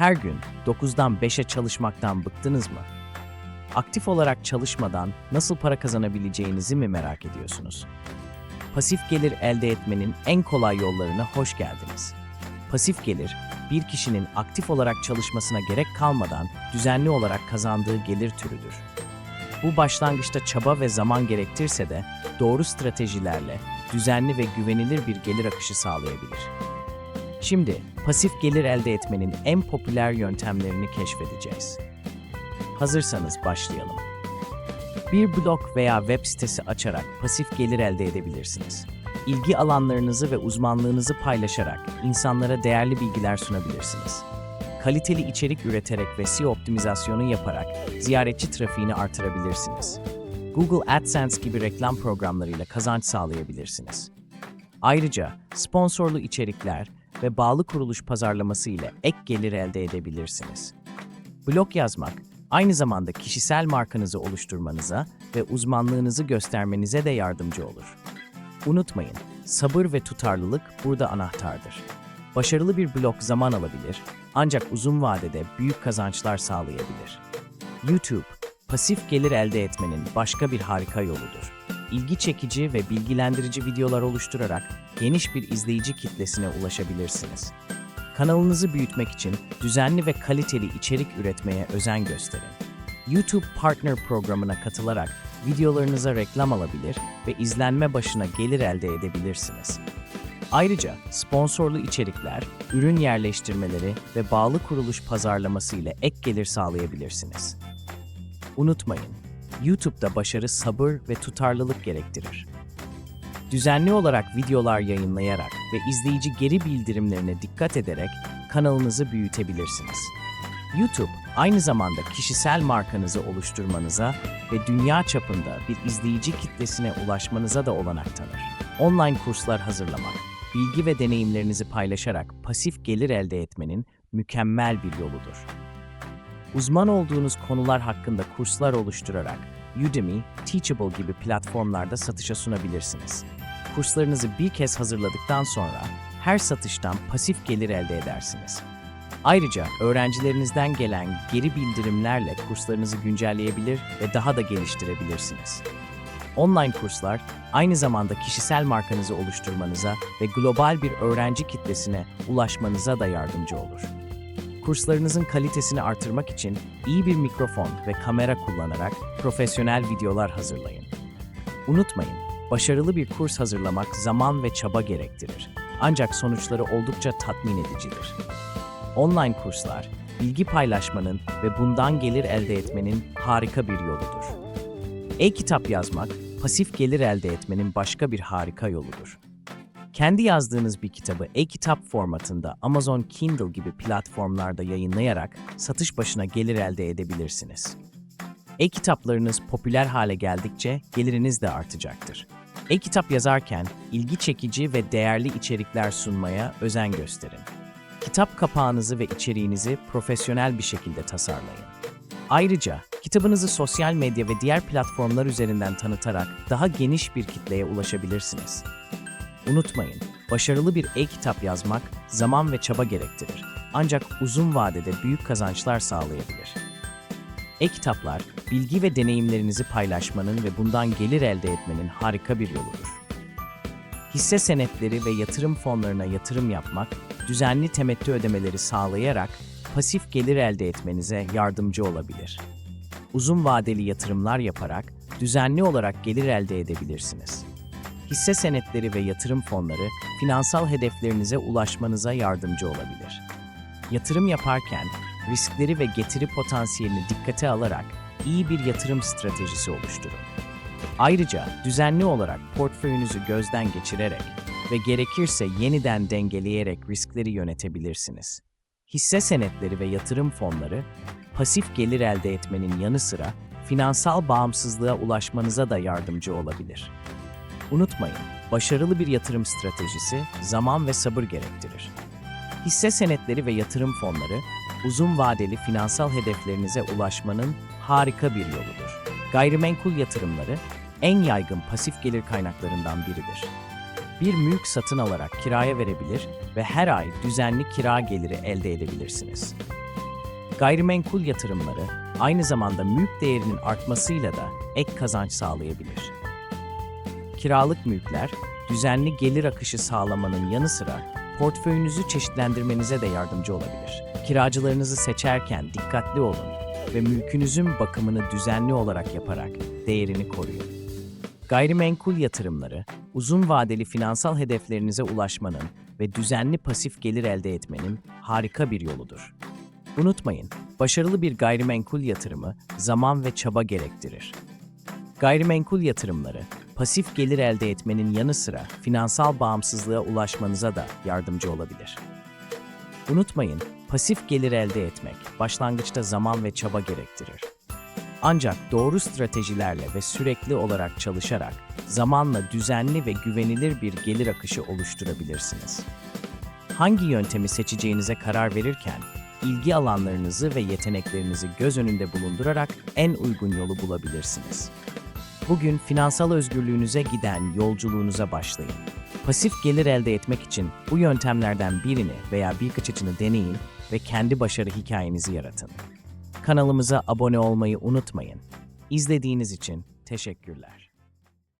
Her gün 9'dan 5'e çalışmaktan bıktınız mı? Aktif olarak çalışmadan nasıl para kazanabileceğinizi mi merak ediyorsunuz? Pasif gelir elde etmenin en kolay yollarına hoş geldiniz. Pasif gelir, bir kişinin aktif olarak çalışmasına gerek kalmadan düzenli olarak kazandığı gelir türüdür. Bu başlangıçta çaba ve zaman gerektirse de doğru stratejilerle düzenli ve güvenilir bir gelir akışı sağlayabilir. Şimdi pasif gelir elde etmenin en popüler yöntemlerini keşfedeceğiz. Hazırsanız başlayalım. Bir blog veya web sitesi açarak pasif gelir elde edebilirsiniz. İlgi alanlarınızı ve uzmanlığınızı paylaşarak insanlara değerli bilgiler sunabilirsiniz. Kaliteli içerik üreterek ve SEO optimizasyonu yaparak ziyaretçi trafiğini artırabilirsiniz. Google AdSense gibi reklam programlarıyla kazanç sağlayabilirsiniz. Ayrıca sponsorlu içerikler ve bağlı kuruluş pazarlaması ile ek gelir elde edebilirsiniz. Blog yazmak aynı zamanda kişisel markanızı oluşturmanıza ve uzmanlığınızı göstermenize de yardımcı olur. Unutmayın, sabır ve tutarlılık burada anahtardır. Başarılı bir blog zaman alabilir ancak uzun vadede büyük kazançlar sağlayabilir. YouTube, pasif gelir elde etmenin başka bir harika yoludur. İlgi çekici ve bilgilendirici videolar oluşturarak geniş bir izleyici kitlesine ulaşabilirsiniz. Kanalınızı büyütmek için düzenli ve kaliteli içerik üretmeye özen gösterin. YouTube Partner programına katılarak videolarınıza reklam alabilir ve izlenme başına gelir elde edebilirsiniz. Ayrıca sponsorlu içerikler, ürün yerleştirmeleri ve bağlı kuruluş pazarlaması ile ek gelir sağlayabilirsiniz. Unutmayın, YouTube'da başarı sabır ve tutarlılık gerektirir. Düzenli olarak videolar yayınlayarak ve izleyici geri bildirimlerine dikkat ederek kanalınızı büyütebilirsiniz. YouTube aynı zamanda kişisel markanızı oluşturmanıza ve dünya çapında bir izleyici kitlesine ulaşmanıza da olanak tanır. Online kurslar hazırlamak, bilgi ve deneyimlerinizi paylaşarak pasif gelir elde etmenin mükemmel bir yoludur. Uzman olduğunuz konular hakkında kurslar oluşturarak Udemy, Teachable gibi platformlarda satışa sunabilirsiniz. Kurslarınızı bir kez hazırladıktan sonra her satıştan pasif gelir elde edersiniz. Ayrıca öğrencilerinizden gelen geri bildirimlerle kurslarınızı güncelleyebilir ve daha da geliştirebilirsiniz. Online kurslar aynı zamanda kişisel markanızı oluşturmanıza ve global bir öğrenci kitlesine ulaşmanıza da yardımcı olur. Kurslarınızın kalitesini artırmak için iyi bir mikrofon ve kamera kullanarak profesyonel videolar hazırlayın. Unutmayın, başarılı bir kurs hazırlamak zaman ve çaba gerektirir. Ancak sonuçları oldukça tatmin edicidir. Online kurslar, bilgi paylaşmanın ve bundan gelir elde etmenin harika bir yoludur. E-kitap yazmak, pasif gelir elde etmenin başka bir harika yoludur. Kendi yazdığınız bir kitabı e-kitap formatında Amazon Kindle gibi platformlarda yayınlayarak satış başına gelir elde edebilirsiniz. E-kitaplarınız popüler hale geldikçe geliriniz de artacaktır. E-kitap yazarken ilgi çekici ve değerli içerikler sunmaya özen gösterin. Kitap kapağınızı ve içeriğinizi profesyonel bir şekilde tasarlayın. Ayrıca kitabınızı sosyal medya ve diğer platformlar üzerinden tanıtarak daha geniş bir kitleye ulaşabilirsiniz. Unutmayın, başarılı bir e-kitap yazmak zaman ve çaba gerektirir. Ancak uzun vadede büyük kazançlar sağlayabilir. E-kitaplar, bilgi ve deneyimlerinizi paylaşmanın ve bundan gelir elde etmenin harika bir yoludur. Hisse senetleri ve yatırım fonlarına yatırım yapmak, düzenli temettü ödemeleri sağlayarak pasif gelir elde etmenize yardımcı olabilir. Uzun vadeli yatırımlar yaparak düzenli olarak gelir elde edebilirsiniz. Hisse senetleri ve yatırım fonları finansal hedeflerinize ulaşmanıza yardımcı olabilir. Yatırım yaparken riskleri ve getiri potansiyelini dikkate alarak iyi bir yatırım stratejisi oluşturun. Ayrıca düzenli olarak portföyünüzü gözden geçirerek ve gerekirse yeniden dengeleyerek riskleri yönetebilirsiniz. Hisse senetleri ve yatırım fonları pasif gelir elde etmenin yanı sıra finansal bağımsızlığa ulaşmanıza da yardımcı olabilir. Unutmayın, başarılı bir yatırım stratejisi zaman ve sabır gerektirir. Hisse senetleri ve yatırım fonları uzun vadeli finansal hedeflerinize ulaşmanın harika bir yoludur. Gayrimenkul yatırımları en yaygın pasif gelir kaynaklarından biridir. Bir mülk satın alarak kiraya verebilir ve her ay düzenli kira geliri elde edebilirsiniz. Gayrimenkul yatırımları aynı zamanda mülk değerinin artmasıyla da ek kazanç sağlayabilir. Kiralık mülkler, düzenli gelir akışı sağlamanın yanı sıra portföyünüzü çeşitlendirmenize de yardımcı olabilir. Kiracılarınızı seçerken dikkatli olun ve mülkünüzün bakımını düzenli olarak yaparak değerini koruyun. Gayrimenkul yatırımları, uzun vadeli finansal hedeflerinize ulaşmanın ve düzenli pasif gelir elde etmenin harika bir yoludur. Unutmayın, başarılı bir gayrimenkul yatırımı zaman ve çaba gerektirir. Gayrimenkul yatırımları, pasif gelir elde etmenin yanı sıra finansal bağımsızlığa ulaşmanıza da yardımcı olabilir. Unutmayın, pasif gelir elde etmek başlangıçta zaman ve çaba gerektirir. Ancak doğru stratejilerle ve sürekli olarak çalışarak zamanla düzenli ve güvenilir bir gelir akışı oluşturabilirsiniz. Hangi yöntemi seçeceğinize karar verirken ilgi alanlarınızı ve yeteneklerinizi göz önünde bulundurarak en uygun yolu bulabilirsiniz. Bugün finansal özgürlüğünüze giden yolculuğunuza başlayın. Pasif gelir elde etmek için bu yöntemlerden birini veya birkaçını deneyin ve kendi başarı hikayenizi yaratın. Kanalımıza abone olmayı unutmayın. İzlediğiniz için teşekkürler.